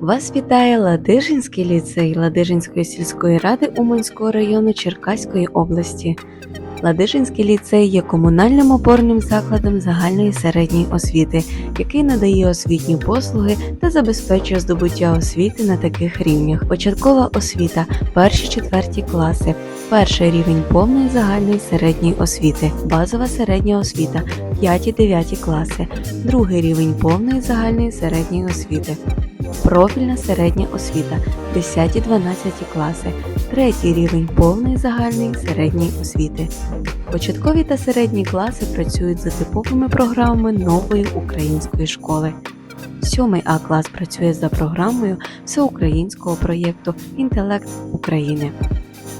Вас вітає Ладижинський ліцей Ладижинської сільської ради Уманського району Черкаської області. Ладижинський ліцей є комунальним опорним закладом загальної середньої освіти, який надає освітні послуги та забезпечує здобуття освіти на таких рівнях: початкова освіта, перші четверті класи, перший рівень повної загальної середньої освіти, базова середня освіта, 5-9 класи, другий рівень повної загальної середньої освіти. Профільна середня освіта 10-12 класи, третій рівень повної загальної середньої освіти. Початкові та середні класи працюють за типовими програмами нової української школи. Сьомий А клас працює за програмою всеукраїнського проєкту Інтелект України.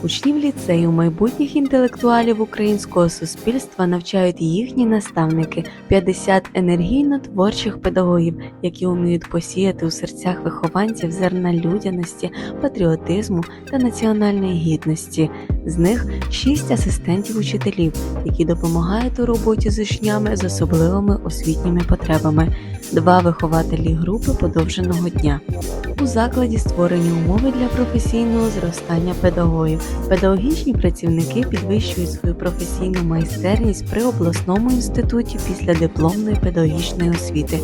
Учнів ліцею майбутніх інтелектуалів українського суспільства навчають їхні наставники 50 енергійно творчих педагогів, які вміють посіяти у серцях вихованців зерна людяності, патріотизму та національної гідності. З них 6 асистентів учителів, які допомагають у роботі з учнями з особливими освітніми потребами, два вихователі групи подовженого дня. У закладі створені умови для професійного зростання педагогів. Педагогічні працівники підвищують свою професійну майстерність при обласному інституті після дипломної педагогічної освіти.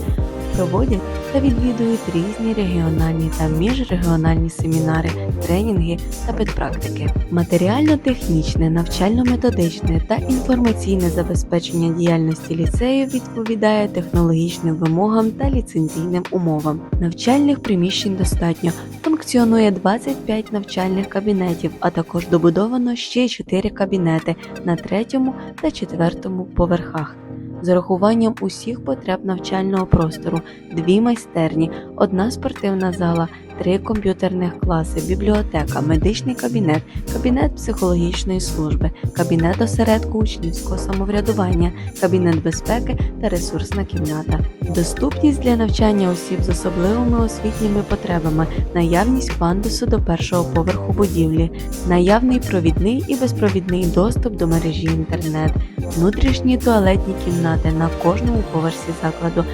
Проводять та відвідують різні регіональні та міжрегіональні семінари, тренінги та педпрактики. Матеріально-технічне, навчально-методичне та інформаційне забезпечення діяльності ліцею відповідає технологічним вимогам та ліцензійним умовам. Навчальних приміщень достатньо. Функціонує 25 навчальних кабінетів, а також добудовано ще 4 кабінети на третьому та четвертому поверхах. З урахуванням усіх потреб навчального простору, дві майстерні, одна спортивна зала, три комп'ютерних класи, бібліотека, медичний кабінет, кабінет психологічної служби, кабінет осередку учнівського самоврядування, кабінет безпеки та ресурсна кімната. Доступність для навчання осіб з особливими освітніми потребами, наявність пандусу до першого поверху будівлі, наявний провідний і безпровідний доступ до мережі інтернет, внутрішні туалетні кімнати на кожному поверсі закладу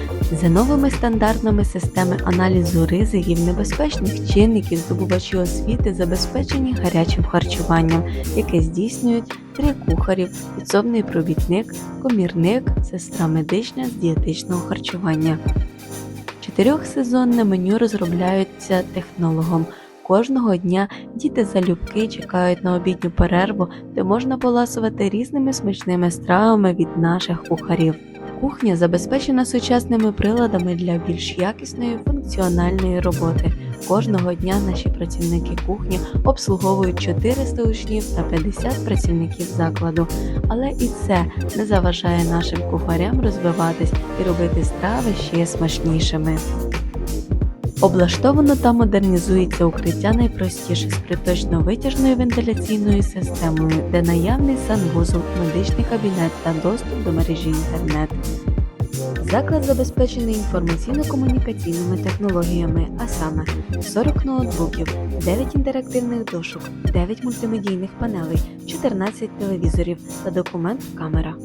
за новими стандартами системи аналізу ризиків небезпечних чинників здобувачі освіти забезпечені гарячим харчуванням, яке здійснюють три кухарів, підсобний провідник, комірник, сестра медична з дієтичного харчування. Чотирьохсезонне меню розробляються технологом. Кожного дня діти залюбки чекають на обідню перерву, де можна поласувати різними смачними стравами від наших кухарів. Кухня забезпечена сучасними приладами для більш якісної функціональної роботи. Кожного дня наші працівники кухні обслуговують 400 учнів та 50 працівників закладу. Але і це не заважає нашим кухарям розвиватись і робити страви ще смачнішими. Облаштовано та модернізується укриття найпростіше з приточно-витяжною вентиляційною системою, де наявний санвузол, медичний кабінет та доступ до мережі інтернет. Заклад забезпечений інформаційно-комунікаційними технологіями, а саме 40 ноутбуків, 9 інтерактивних дошок, 9 мультимедійних панелей, 14 телевізорів та документ-камера.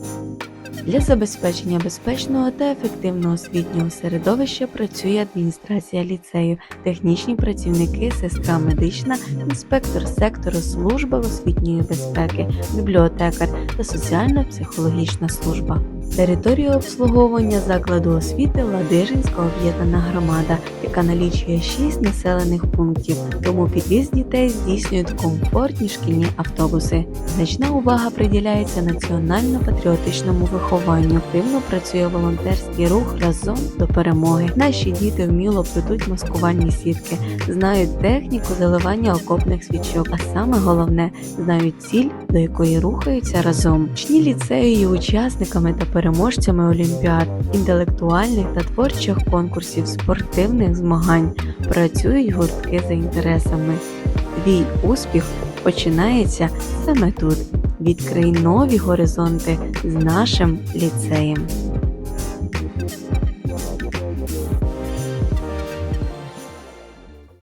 Для забезпечення безпечного та ефективного освітнього середовища працює адміністрація ліцею, технічні працівники, сестра медична, інспектор сектору служба освітньої безпеки, бібліотекар та соціально-психологічна служба. Територію обслуговування закладу освіти Ладижинська об'єднана громада, яка налічує 6 населених пунктів, тому підвіз дітей здійснюють комфортні шкільні автобуси. Значна увага приділяється національно-патріотичному вихованню. Активно працює волонтерський рух разом до перемоги. Наші діти вміло плетуть маскувальні сітки, знають техніку заливання окопних свічок, а саме головне знають ціль, до якої рухаються разом. Учні ліцею є учасниками та переможцями олімпіад, інтелектуальних та творчих конкурсів, спортивних змагань. Працюють гуртки за інтересами. Твій успіх починається саме тут. Відкрий нові горизонти з нашим ліцеєм.